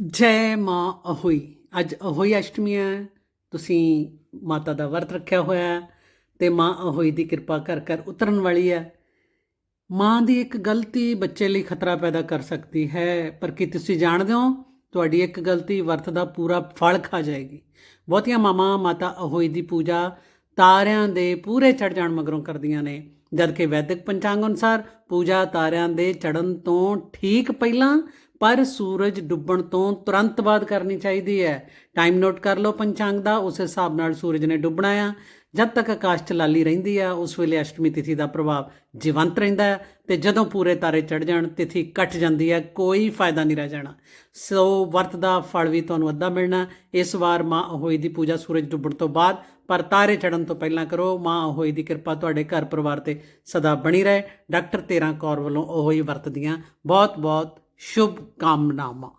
ਜੈ ਮਾਂ ਅਹੋਈ। ਅੱਜ ਅਹੋਈ ਅਸ਼ਟਮੀ ਹੈ। ਤੁਸੀਂ ਮਾਤਾ ਦਾ ਵਰਤ ਰੱਖਿਆ ਹੋਇਆ ਹੈ ਤੇ ਮਾਂ ਅਹੋਈ ਦੀ ਕਿਰਪਾ ਕਰ ਕਰ ਉਤਰਨ ਵਾਲੀ ਹੈ। ਮਾਂ ਦੀ ਇੱਕ ਗਲਤੀ ਬੱਚੇ ਲਈ ਖਤਰਾ ਪੈਦਾ ਕਰ ਸਕਦੀ ਹੈ, ਪਰ ਕੀ ਤੁਸੀਂ ਜਾਣਦੇ ਹੋ? ਤੁਹਾਡੀ ਇੱਕ ਗਲਤੀ ਵਰਤ ਦਾ ਪੂਰਾ ਫਲ ਖਾ ਜਾਏਗੀ। ਬਹੁਤੀਆਂ ਮਾਵਾਂ ਮਾਤਾ ਅਹੋਈ ਦੀ ਪੂਜਾ ਤਾਰਿਆਂ ਦੇ ਪੂਰੇ ਚੜ ਜਾਣ ਮਗਰੋਂ ਕਰਦੀਆਂ ਨੇ, ਜਦਕਿ ਵੈਦਿਕ ਪੰਚਾਂਗ ਅਨੁਸਾਰ ਪੂਜਾ ਤਾਰਿਆਂ ਦੇ ਚੜਨ ਤੋਂ ਠੀਕ ਪਹਿਲਾਂ ਪਰ ਸੂਰਜ ਡੁੱਬਣ ਤੋਂ ਤੁਰੰਤ ਬਾਅਦ ਕਰਨੀ ਚਾਹੀਦੀ ਹੈ। ਟਾਈਮ ਨੋਟ ਕਰ ਲਓ ਪੰਚਾਂਗ ਦਾ, ਉਸ ਹਿਸਾਬ ਨਾਲ ਸੂਰਜ ਨੇ ਡੁੱਬਣਾ ਆ। ਜਦ ਤੱਕ ਆਕਾਸ਼ 'ਚ ਲਾਲੀ ਰਹਿੰਦੀ ਆ, ਉਸ ਵੇਲੇ ਅਸ਼ਟਮੀ ਤਿਥੀ ਦਾ ਪ੍ਰਭਾਵ ਜੀਵੰਤ ਰਹਿੰਦਾ ਹੈ ਤੇ ਜਦੋਂ ਪੂਰੇ ਤਾਰੇ ਚੜ ਜਾਣ, ਤਿਥੀ ਕੱਟ ਜਾਂਦੀ ਹੈ, ਕੋਈ ਫਾਇਦਾ ਨਹੀਂ ਰਹਿ ਜਾਣਾ। ਸੋ ਵਰਤ ਦਾ ਫਲ ਵੀ ਤੁਹਾਨੂੰ ਅੱਧਾ ਮਿਲਣਾ ਇਸ ਵਾਰ ਮਾਂ ਅਹੋਈ ਦੀ ਪੂਜਾ ਸੂਰਜ ਡੁੱਬਣ ਤੋਂ ਬਾਅਦ, ਪਰ ਤਾਰੇ ਚੜਨ ਤੋਂ ਪਹਿਲਾਂ ਕਰੋ। ਮਾਂ ਅਹੋਈ ਦੀ ਕਿਰਪਾ ਤੁਹਾਡੇ ਘਰ ਪਰਿਵਾਰ ਤੇ ਸਦਾ ਬਣੀ ਰਹੇ। ਡਾਕਟਰ ਤੇਰਾ ਕੌਰ ਵੱਲੋਂ ਅਹੋਈ ਵਰਤ ਦੀਆਂ ਬਹੁਤ ਬਹੁਤ ਸ਼ੁਭ ਕਾਮਨਾਵਾਂ